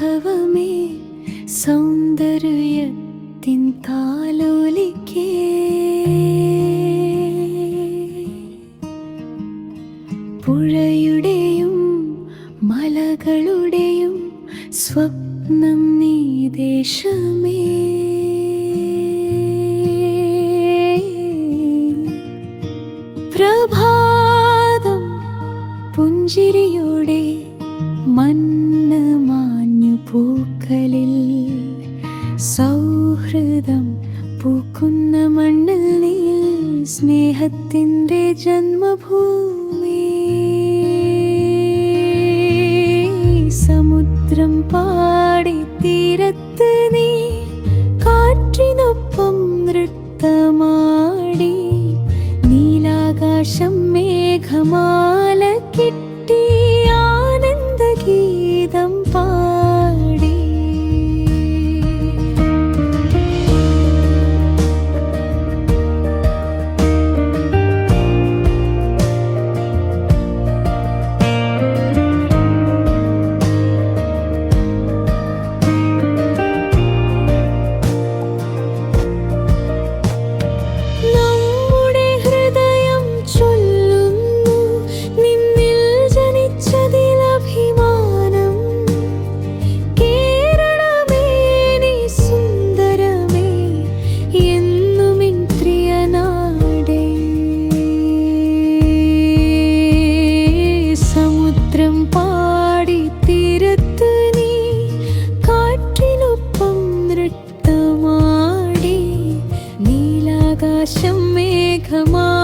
ഭവമേ സൗന്ദര്യത്തിൻ താലോലിക്കേ. പുഴയുടെയും മലകളുടെയും സ്വപ്നം നീ ദേശമേ. പ്രഭാതം പുഞ്ചിരിയോടെ മൻ പൂക്കളിൽ സൗഹൃദം പൂക്കുന്ന മണ്ണിൽ നീ സ്നേഹത്തിന്റെ ജന്മഭൂമി. സമുദ്രം പാടി തീരത്ത് നീ കാറ്റിനൊപ്പം നൃത്തമാടി. നീലാകാശം മേഘമാല നീലാകാശം മേഘമാ